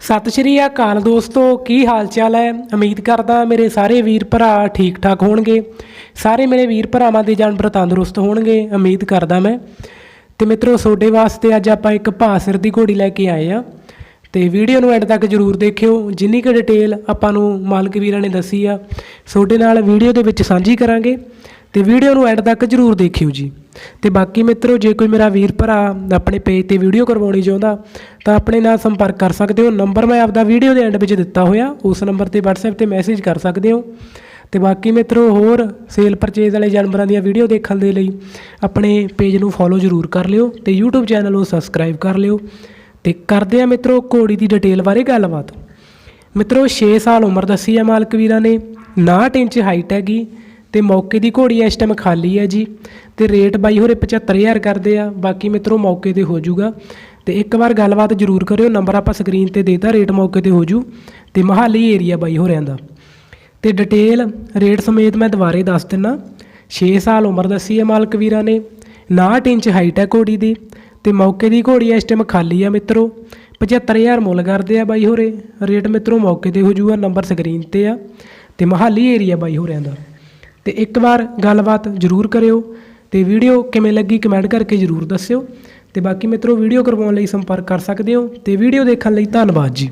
ਸਤਿ ਸ਼੍ਰੀ ਅਕਾਲ ਦੋਸਤੋ, ਕੀ ਹਾਲ ਚਾਲ ਹੈ? ਉਮੀਦ ਕਰਦਾ ਮੇਰੇ ਸਾਰੇ ਵੀਰ ਭਰਾ ਠੀਕ ਠਾਕ ਹੋਣਗੇ। ਸਾਰੇ ਮੇਰੇ ਵੀਰ ਭਰਾਵਾਂ ਦੇ ਜਾਨਵਰ ਤੰਦਰੁਸਤ ਹੋਣਗੇ, ਉਮੀਦ ਕਰਦਾ ਮੈਂ। ਤੇ ਮਿੱਤਰੋ, ਤੁਹਾਡੇ ਵਾਸਤੇ ਅੱਜ ਆਪਾਂ ਇੱਕ ਭਾਸਰ ਦੀ ਘੋੜੀ ਲੈ ਕੇ ਆਏ ਆ ਤੇ ਵੀਡੀਓ ਨੂੰ ਐਂਡ ਤੱਕ ਜਰੂਰ ਦੇਖਿਓ। ਜਿੰਨੀ ਕੁ ਡਿਟੇਲ ਆਪਾਂ ਨੂੰ ਮਾਲਕ ਵੀਰਾਂ ਨੇ ਦੱਸੀ ਆ, ਤੁਹਾਡੇ ਨਾਲ ਵੀਡੀਓ ਦੇ ਵਿੱਚ ਸਾਂਝੀ ਕਰਾਂਗੇ। ਤੇ ਵੀਡੀਓ ਨੂੰ ਐਂਡ ਤੱਕ ਜਰੂਰ ਦੇਖਿਓ ਜੀ। ਤੇ ਬਾਕੀ ਮਿੱਤਰੋ, ਜੇ ਕੋਈ ਮੇਰਾ ਵੀਰ ਭਰਾ ਆਪਣੇ ਪੇਜ ਤੇ ਵੀਡੀਓ ਕਰਵਾਉਣੀ ਚਾਹੁੰਦਾ, ਤਾਂ ਆਪਣੇ ਨਾਲ ਸੰਪਰਕ ਕਰ ਸਕਦੇ ਹੋ। ਨੰਬਰ ਮੈਂ ਆਪਦਾ ਵੀਡੀਓ ਦੇ ਐਂਡ ਵਿੱਚ ਦਿੱਤਾ ਹੋਇਆ, ਉਸ ਨੰਬਰ ਤੇ WhatsApp ਤੇ ਮੈਸੇਜ ਕਰ ਸਕਦੇ ਹੋ। ਤੇ ਬਾਕੀ ਮਿੱਤਰੋ, ਹੋਰ ਸੇਲ ਪਰਚੇਜ਼ ਵਾਲੇ ਜਾਨਵਰਾਂ ਦੀਆਂ ਵੀਡੀਓ ਦੇਖਣ ਦੇ ਲਈ ਆਪਣੇ ਪੇਜ ਨੂੰ ਫੋਲੋ ਜ਼ਰੂਰ ਕਰ ਲਿਓ ਤੇ YouTube ਚੈਨਲ ਨੂੰ ਸਬਸਕ੍ਰਾਈਬ ਕਰ ਲਿਓ। ਤੇ ਕਰਦੇ ਆ ਮਿੱਤਰੋ, ਘੋੜੀ ਦੀ ਡਿਟੇਲ ਬਾਰੇ ਗੱਲਬਾਤ। ਮਿੱਤਰੋ 6 ਸਾਲ ਉਮਰ ਦੱਸੀ ਹੈ ਮਾਲਕ ਵੀਰਾਂ ਨੇ 59 ਇੰਚ ਹਾਈਟ ਹੈਗੀ। ਤੇ ਮੌਕੇ ਦੀ ਘੋੜੀ ਇਸ ਟਾਈਮ ਖਾਲੀ ਹੈ ਜੀ ਤੇ ਰੇਟ ਬਾਈ ਹੋਰੇ 75000 ਕਰਦੇ ਆ, ਬਾਕੀ ਮਿੱਤਰੋ ਮੌਕੇ ਤੇ ਹੋ ਜਾਊਗਾ ਤੇ ਇੱਕ ਵਾਰ ਗੱਲਬਾਤ ਜ਼ਰੂਰ ਕਰਿਓ ਨੰਬਰ ਆਪਾਂ ਸਕਰੀਨ ਤੇ ਦੇਤਾ ਰੇਟ ਮੌਕੇ ਤੇ ਹੋ ਜੂ ਤੇ ਮਹਾਲੀ ਏਰੀਆ ਬਾਈ ਹੋਰਿਆਂ ਦਾ। ਤੇ ਡਿਟੇਲ ਰੇਟ ਸਮੇਤ ਮੈਂ ਦੁਬਾਰੇ ਦੱਸ ਦਿੰਨਾ। 6 ਸਾਲ ਉਮਰ ਦੱਸੀ ਹੈ ਮਾਲਕ ਵੀਰਾਂ ਨੇ 59 ਇੰਚ ਹਾਈਟ ਹੈ ਘੋੜੀ ਦੀ। ਤੇ ਮੌਕੇ ਦੀ ਘੋੜੀ ਇਸ ਟਾਈਮ ਖਾਲੀ ਆ ਮਿੱਤਰੋ। 75000 ਮੁੱਲ ਕਰਦੇ ਆ ਬਾਈ ਹੋਰੇ। ਰੇਟ ਮਿੱਤਰੋ ਮੌਕੇ ਤੇ ਹੋ ਜੂਗਾ ਨੰਬਰ ਸਕਰੀਨ ਤੇ ਆ। ਤੇ ਮਹਾਲੀ ਏਰੀਆ ਬਾਈ ਹੋਰਿਆਂ ਦਾ। ਤੇ ਇੱਕ ਵਾਰ ਗੱਲਬਾਤ ਜ਼ਰੂਰ ਕਰਿਓ ਤੇ ਵੀਡੀਓ ਕਿਵੇਂ ਲੱਗੀ ਕਮੈਂਟ ਕਰਕੇ ਜ਼ਰੂਰ ਦੱਸਿਓ ਤੇ ਬਾਕੀ ਮਿੱਤਰੋ, ਵੀਡੀਓ ਕਰਵਾਉਣ ਲਈ ਸੰਪਰਕ ਕਰ ਸਕਦੇ ਹੋ ਤੇ ਵੀਡੀਓ ਦੇਖਣ ਲਈ ਧੰਨਵਾਦ ਜੀ।